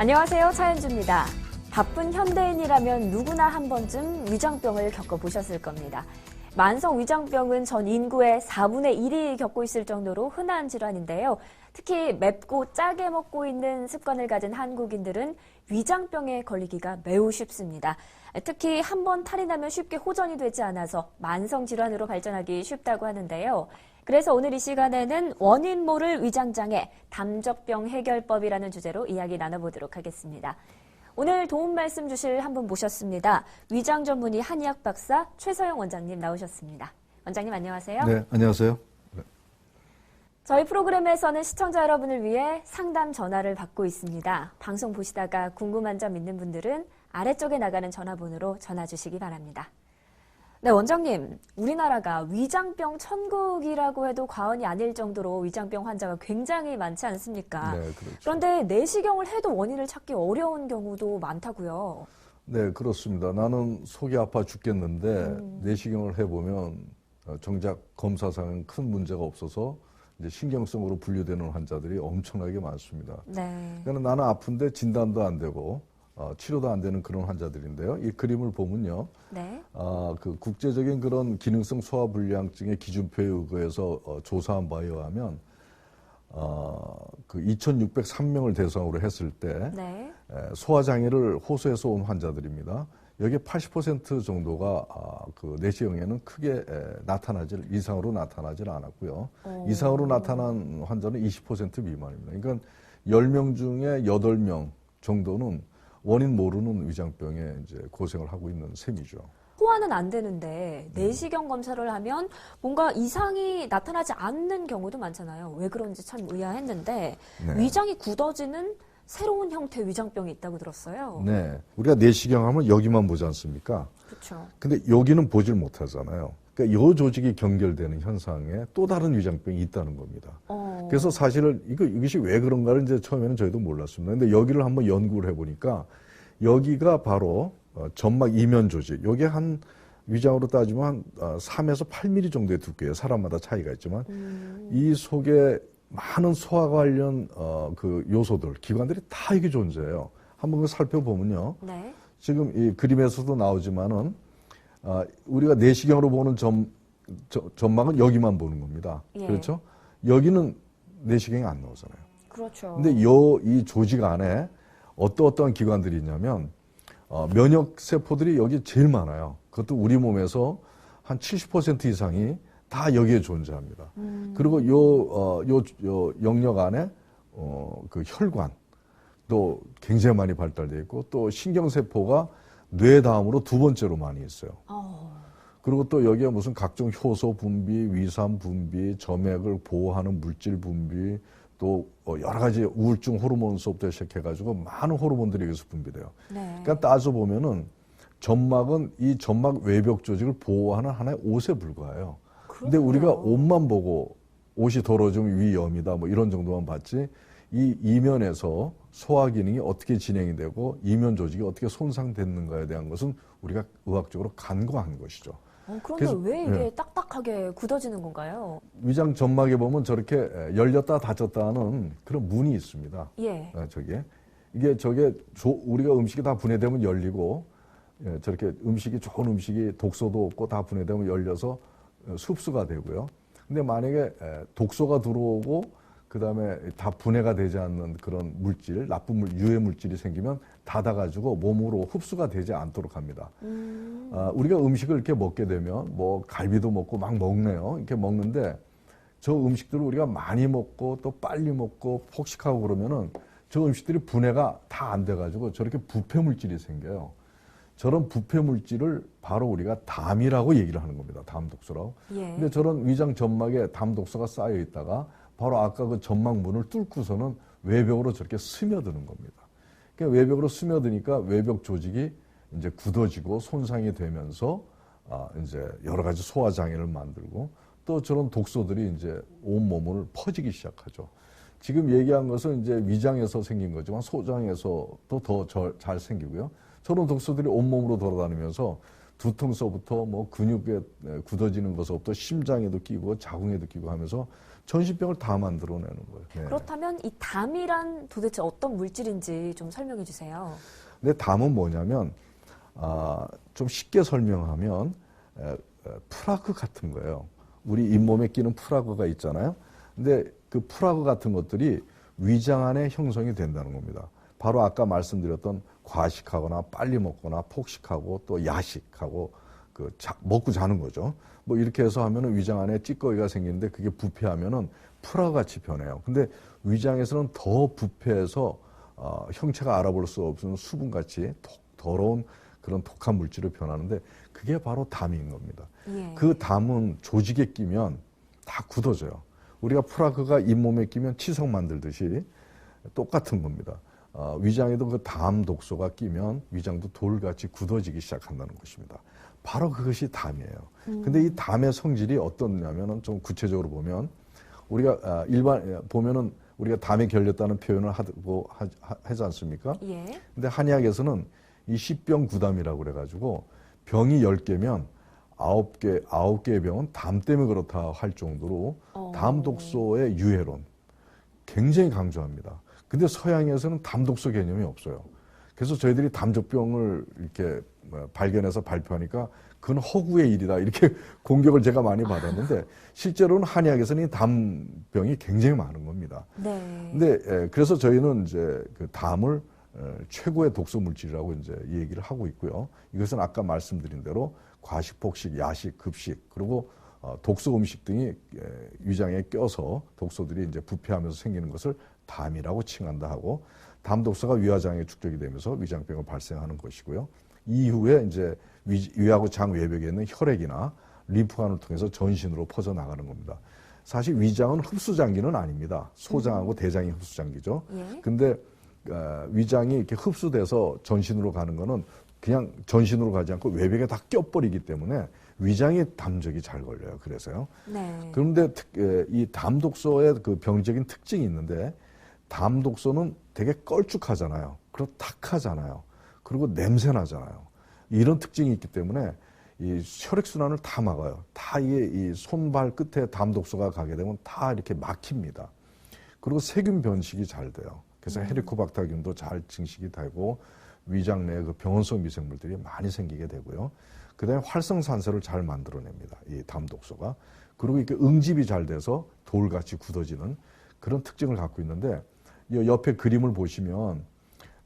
안녕하세요. 차현주입니다. 바쁜 현대인이라면 누구나 한 번쯤 위장병을 겪어보셨을 겁니다. 만성 위장병은 전 인구의 4분의 1이 겪고 있을 정도로 흔한 질환인데요. 특히 맵고 짜게 먹고 있는 습관을 가진 한국인들은 위장병에 걸리기가 매우 쉽습니다. 특히 한 번 탈이 나면 쉽게 호전이 되지 않아서 만성 질환으로 발전하기 쉽다고 하는데요. 그래서 오늘 이 시간에는 원인 모를 위장장애, 담적병 해결법이라는 주제로 이야기 나눠보도록 하겠습니다. 오늘 도움 말씀 주실 한 분 모셨습니다. 위장 전문의 한의학 박사 최서영 원장님 나오셨습니다. 원장님 안녕하세요. 네, 안녕하세요. 저희 프로그램에서는 시청자 여러분을 위해 상담 전화를 받고 있습니다. 방송 보시다가 궁금한 점 있는 분들은 아래쪽에 나가는 전화번호로 전화 주시기 바랍니다. 네, 원장님. 우리나라가 위장병 천국이라고 해도 과언이 아닐 정도로 위장병 환자가 굉장히 많지 않습니까? 네, 그렇죠. 그런데 내시경을 해도 원인을 찾기 어려운 경우도 많다고요. 네, 그렇습니다. 나는 속이 아파 죽겠는데 음. 내시경을 해보면 어, 정작 검사상은 큰 문제가 없어서 이제 신경성으로 분류되는 환자들이 엄청나게 많습니다. 네. 그러니까 나는 아픈데 진단도 안 되고 어, 치료도 안 되는 그런 환자들인데요. 이 그림을 보면요. 네. 아, 그 국제적인 그런 기능성 소화불량증의 기준표에 의거해서 어, 조사한 바에 의하면 어, 그 2,603명을 대상으로 했을 때 네. 에, 소화장애를 호소해서 온 환자들입니다. 여기 80% 정도가 아, 그 내시경에는 크게 에, 나타나질 이상으로 나타나질 않았고요. 오. 이상으로 나타난 환자는 20% 미만입니다. 그러니까 10명 중에 8명 정도는 원인 모르는 위장병에 이제 고생을 하고 있는 셈이죠. 소화는 안 되는데 내시경 검사를 하면 뭔가 이상이 나타나지 않는 경우도 많잖아요. 왜 그런지 참 의아했는데 네. 위장이 굳어지는 새로운 형태의 위장병이 있다고 들었어요. 네. 우리가 내시경 하면 여기만 보지 않습니까? 그렇죠. 근데 여기는 보질 못하잖아요. 그러니까 요 조직이 경결되는 현상에 또 다른 위장병이 있다는 겁니다. 어, 그래서 사실은 이거 이것이 왜 그런가를 이제 처음에는 저희도 몰랐습니다. 근데 여기를 한번 연구를 해보니까 여기가 바로 어, 점막 이면 조직. 요게 한 위장으로 따지면 한 어, 3에서 8mm 정도의 두께예요. 사람마다 차이가 있지만 음, 이 속에 많은 소화 관련 어, 그 요소들, 기관들이 다 이게 존재해요. 한번 그 살펴보면요. 네. 지금 이 그림에서도 나오지만은 아, 우리가 내시경으로 보는 점 저- 점막은 여기만 보는 겁니다. 예. 그렇죠? 여기는 내시경이 안 나오잖아요. 그렇죠. 근데 요 이 조직 안에 어떠 어떠한 기관들이 있냐면 어, 면역 세포들이 여기 제일 많아요. 그것도 우리 몸에서 한 70% 이상이 다 여기에 존재합니다. 음, 그리고 요, 어, 요, 요 영역 안에, 어, 그 혈관, 또 굉장히 많이 발달되어 있고, 또 신경세포가 뇌 다음으로 두 번째로 많이 있어요. 어, 그리고 또 여기에 무슨 각종 효소 분비, 위산 분비, 점액을 보호하는 물질 분비, 또 어, 여러 가지 우울증 호르몬서부터 시작해가지고 많은 호르몬들이 여기서 분비돼요. 네. 그러니까 따져 보면은 점막은 이 점막 외벽 조직을 보호하는 하나의 옷에 불과해요. 그렇군요. 우리가 옷만 보고 옷이 더러워지면 위염이다 뭐 이런 정도만 봤지 이 이면에서 소화 기능이 어떻게 진행이 되고 이면 조직이 어떻게 손상됐는가에 대한 것은 우리가 의학적으로 간과한 것이죠. 어, 그런데 왜 이게 네. 딱딱하게 굳어지는 건가요? 위장 점막에 보면 저렇게 열렸다 닫혔다 하는 그런 문이 있습니다. 예. 아, 저게 이게 저게 조- 우리가 음식이 다 분해되면 열리고 예, 저렇게 음식이 좋은 음식이 독소도 없고 다 분해되면 열려서 어, 흡수가 되고요. 근데 만약에 에, 독소가 들어오고 그다음에 다 분해가 되지 않는 그런 물질, 나쁜 물, 유해 물질이 생기면 닫아가지고 몸으로 흡수가 되지 않도록 합니다. 음, 아, 우리가 음식을 이렇게 먹게 되면 뭐 갈비도 먹고 막 먹네요. 이렇게 먹는데 저 음식들을 우리가 많이 먹고 또 빨리 먹고 폭식하고 그러면은 저 음식들이 분해가 다 안 돼가지고 저렇게 부패 물질이 생겨요. 저런 부패 물질을 바로 우리가 담이라고 얘기를 하는 겁니다. 담 독소라고. 예. 근데 저런 위장 점막에 담 독소가 쌓여 있다가 바로 아까 그 점막 문을 뚫고서는 외벽으로 저렇게 스며드는 겁니다. 그러니까 외벽으로 스며드니까 외벽 조직이 이제 굳어지고 손상이 되면서 아 이제 여러 가지 소화 장애를 만들고 또 저런 독소들이 이제 온 몸을 퍼지기 시작하죠. 지금 얘기한 것은 이제 위장에서 생긴 거지만 소장에서도 더 잘 생기고요. 저런 독소들이 온 몸으로 돌아다니면서 두통서부터 뭐 근육에 에, 굳어지는 것부터 심장에도 끼고 자궁에도 끼고 하면서 전신병을 다 만들어내는 거예요. 네. 그렇다면 이 담이란 도대체 어떤 물질인지 좀 설명해 주세요. 근데 담은 뭐냐면 아, 좀 쉽게 설명하면 에, 에, 프라그 같은 거예요. 우리 잇몸에 끼는 프라그가 있잖아요. 근데 그 프라그 같은 것들이 위장 안에 형성이 된다는 겁니다. 바로 아까 말씀드렸던 과식하거나 빨리 먹거나 폭식하고 또 야식하고 그 자- 먹고 자는 거죠. 뭐 이렇게 해서 하면은 위장 안에 찌꺼기가 생기는데 그게 부패하면은 프라그 같이 변해요. 근데 위장에서는 더 부패해서 어, 형체가 알아볼 수 없는 수분같이 독, 더러운 그런 독한 물질로 변하는데 그게 바로 담인 겁니다. 예. 그 담은 조직에 끼면 다 굳어져요. 우리가 프라그가 잇몸에 끼면 치석 만들듯이 똑같은 겁니다. 어, 위장에도 그 담 독소가 끼면 위장도 돌같이 굳어지기 시작한다는 것입니다. 바로 그것이 담이에요. 근데 이 담의 성질이 어떻냐면은 좀 구체적으로 보면 우리가 아, 일반 보면은 우리가 담에 결렸다는 표현을 하고 하- 하- 하지 않습니까? 예. 근데 한의학에서는 이 십병 구담이라고 그래가지고 병이 열 개면 아홉 개 아홉 개의 병은 담 때문에 그렇다 할 정도로 어. 담 독소의 유해론 굉장히 강조합니다. 근데 서양에서는 담 독소 개념이 없어요. 그래서 저희들이 담적병을 이렇게 뭐 발견해서 발표하니까 그건 허구의 일이다 이렇게 공격을 제가 많이 받았는데 실제로는 한의학에서는 이 담병이 굉장히 많은 겁니다. 네. 근데 에, 그래서 저희는 이제 그 담을 에, 최고의 독소 물질이라고 이제 얘기를 하고 있고요. 이것은 아까 말씀드린 대로 과식, 폭식, 야식, 급식 그리고 어, 독소 음식 등이 에, 위장에 껴서 독소들이 이제 부패하면서 생기는 것을 담이라고 칭한다 하고 담 독소가 위화장에 축적이 되면서 위장병을 발생하는 것이고요. 이후에 이제 위, 위하고 장 외벽에 있는 혈액이나 림프관을 통해서 전신으로 퍼져 나가는 겁니다. 사실 위장은 흡수 장기는 아닙니다. 소장하고 대장이 흡수 장기죠. 예. 근데 어, 위장이 이렇게 흡수돼서 전신으로 가는 거는 그냥 전신으로 가지 않고 외벽에 다 껴버리기 때문에 위장이 담적이 잘 걸려요. 그래서요. 네. 그런데 특- 에, 이 담독소의 그 병적인 특징이 있는데 담 독소는 되게 걸쭉하잖아요. 그리고 탁하잖아요. 그리고 냄새 나잖아요. 이런 특징이 있기 때문에 이 혈액순환을 다 막아요. 다 이게 이 손발 끝에 담 독소가 가게 되면 다 이렇게 막힙니다. 그리고 세균 변식이 잘 돼요. 그래서 헤리코박터균도 잘 증식이 되고 위장 내에 그 병원성 미생물들이 많이 생기게 되고요. 그다음에 활성산소를 잘 만들어냅니다. 이 담독소가. 그리고 이렇게 응집이 잘 돼서 돌같이 굳어지는 그런 특징을 갖고 있는데 이 옆에 그림을 보시면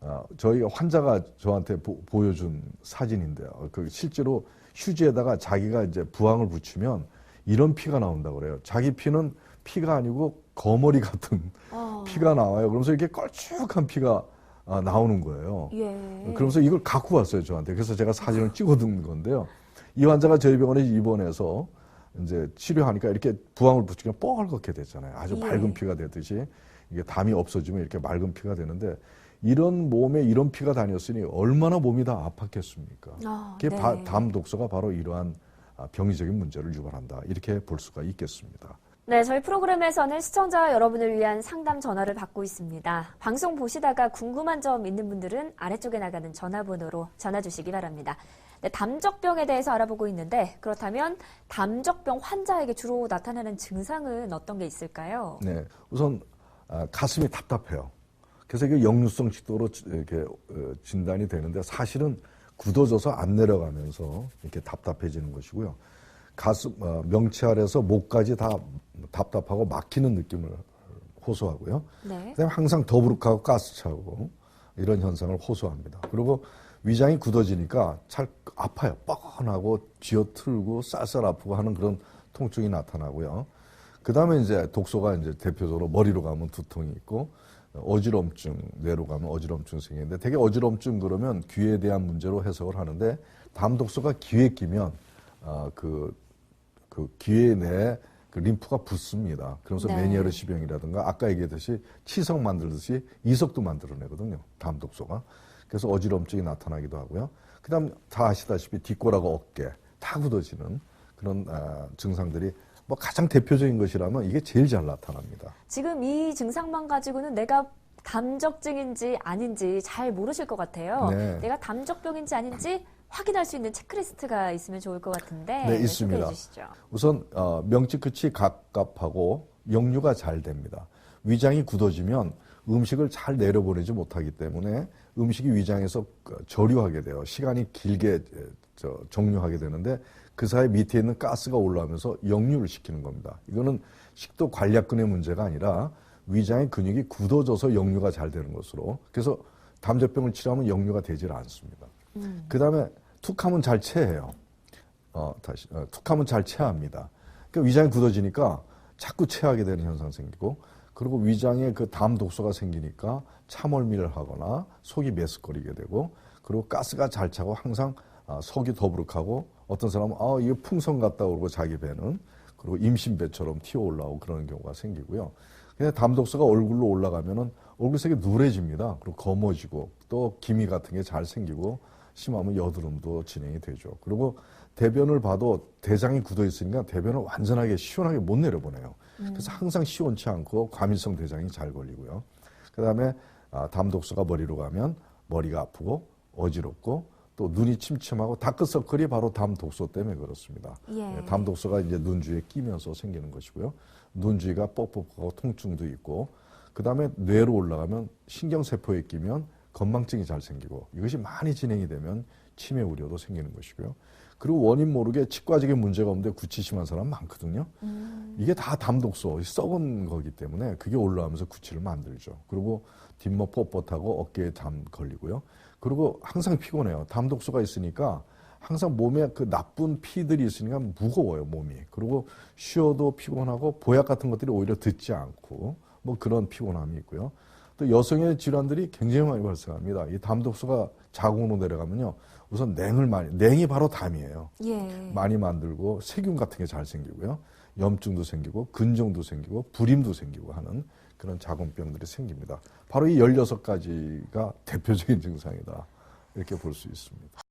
어, 저희가 환자가 저한테 보, 여준 사진인데요. 그 실제로 휴지에다가 자기가 이제 부항을 붙이면 이런 피가 나온다고 그래요. 자기 피는 피가 아니고 거머리 같은 어. 피가 나와요. 그러면서 이렇게 걸쭉한 피가 아, 나오는 거예요. 예. 그러면서 이걸 갖고 왔어요, 저한테. 그래서 제가 사진을 찍어둔 건데요. 이 환자가 저희 병원에 입원해서 이제 치료하니까 이렇게 부항을 붙이면 뻘겋게 됐잖아요. 아주 예. 맑은 피가 되듯이 이게 담이 없어지면 이렇게 맑은 피가 되는데 이런 몸에 이런 피가 다녔으니 얼마나 몸이 다 아팠겠습니까? 아, 그게 네. 바- 담 독소가 바로 이러한 아, 병리적인 문제를 유발한다. 이렇게 볼 수가 있겠습니다. 네, 저희 프로그램에서는 시청자 여러분을 위한 상담 전화를 받고 있습니다. 방송 보시다가 궁금한 점 있는 분들은 아래쪽에 나가는 전화번호로 전화 주시기 바랍니다. 네, 담적병에 대해서 알아보고 있는데 그렇다면 담적병 환자에게 주로 나타나는 증상은 어떤 게 있을까요? 네, 우선 아, 가슴이 답답해요. 그래서 이게 역류성 식도로 지- 이렇게 어, 진단이 되는데 사실은 굳어져서 안 내려가면서 이렇게 답답해지는 것이고요. 가슴 어, 명치 아래에서 목까지 다 답답하고 막히는 느낌을 호소하고요. 네. 그다음에 항상 더부룩하고 가스차고 이런 현상을 호소합니다. 그리고 위장이 굳어지니까 잘 아파요. 뻐근하고 쥐어틀고 쌀쌀 아프고 하는 그런 통증이 나타나고요. 그 다음에 이제 독소가 이제 대표적으로 머리로 가면 두통이 있고 어지럼증 뇌로 가면 어지럼증 생기는데 되게 어지럼증 그러면 귀에 대한 문제로 해석을 하는데 담 독소가 귀에 끼면 아그 그 귀에 내에 그 림프가 붓습니다. 그러면서 네. 메니에르 병이라든가 아까 얘기했듯이 치석 만들듯이 이석도 만들어내거든요. 담 독소가. 그래서 어지럼증이 나타나기도 하고요. 그 다음 다 아시다시피 뒷골하고 어깨 다 굳어지는 그런 아, 증상들이 뭐 가장 대표적인 것이라면 이게 제일 잘 나타납니다. 지금 이 증상만 가지고는 내가 담적증인지 아닌지 잘 모르실 것 같아요. 네. 내가 담적병인지 아닌지 확인할 수 있는 체크리스트가 있으면 좋을 것 같은데 네, 있습니다. 우선 어, 명치 끝이 갑갑하고 역류가 잘 됩니다. 위장이 굳어지면 음식을 잘 내려보내지 못하기 때문에 음식이 위장에서 그 저류하게 돼요. 시간이 길게 정류하게 되는데 그 사이 밑에 있는 가스가 올라오면서 역류를 시키는 겁니다. 이거는 식도 관략근의 문제가 아니라 위장의 근육이 굳어져서 역류가 잘 되는 것으로 그래서 담저병을 치료하면 역류가 되질 않습니다. 그 다음에 툭하면 잘 체해요. 어, 다시, 어, 툭하면 잘 체합니다. 그 위장이 굳어지니까 자꾸 체하게 되는 현상 생기고, 그리고 위장에 그 담 독소가 생기니까 참을미를 하거나 속이 메스거리게 되고, 그리고 가스가 잘 차고 항상 아, 속이 더부룩하고, 어떤 사람은 아, 이게 풍선 같다 그러고 자기 배는, 그리고 임신배처럼 튀어 올라오고 그런 경우가 생기고요. 그냥 담 독소가 얼굴로 올라가면은 얼굴색이 누래집니다. 그리고 검어지고 또 기미 같은 게 잘 생기고 심하면 여드름도 진행이 되죠. 그리고 대변을 봐도 대장이 굳어 있으니까 대변을 완전하게 시원하게 못 내려보내요. 그래서 항상 시원치 않고 과민성 대장이 잘 걸리고요. 그다음에 아, 담 독소가 머리로 가면 머리가 아프고 어지럽고 또 눈이 침침하고 다크서클이 바로 담 독소 때문에 그렇습니다. 예. 예, 담 독소가 이제 눈 주위에 끼면서 생기는 것이고요. 눈 주위가 뻑뻑하고 통증도 있고, 그 다음에 뇌로 올라가면 신경 세포에 끼면 건망증이 잘 생기고, 이것이 많이 진행이 되면 치매 우려도 생기는 것이고요. 그리고 원인 모르게 치과적인 문제가 없는데 구취 심한 사람 많거든요. 이게 다 담독소, 썩은 거기 때문에 그게 올라오면서 구취를 만들죠. 그리고 뒷목 뻣뻣하고 어깨에 담 걸리고요. 그리고 항상 피곤해요. 담 독소가 있으니까 항상 몸에 그 나쁜 피들이 있으니까 무거워요, 몸이. 그리고 쉬어도 피곤하고 보약 같은 것들이 오히려 듣지 않고 뭐 그런 피곤함이 있고요. 또 여성의 질환들이 굉장히 많이 발생합니다. 이 담독소가 자궁으로 내려가면요. 우선 냉을 많이, 냉이 바로 담이에요. 예. 많이 만들고 세균 같은 게 잘 생기고요. 염증도 생기고 근정도 생기고 불임도 생기고 하는 그런 자궁병들이 생깁니다. 바로 이 16가지가 대표적인 증상이다. 이렇게 볼 수 있습니다.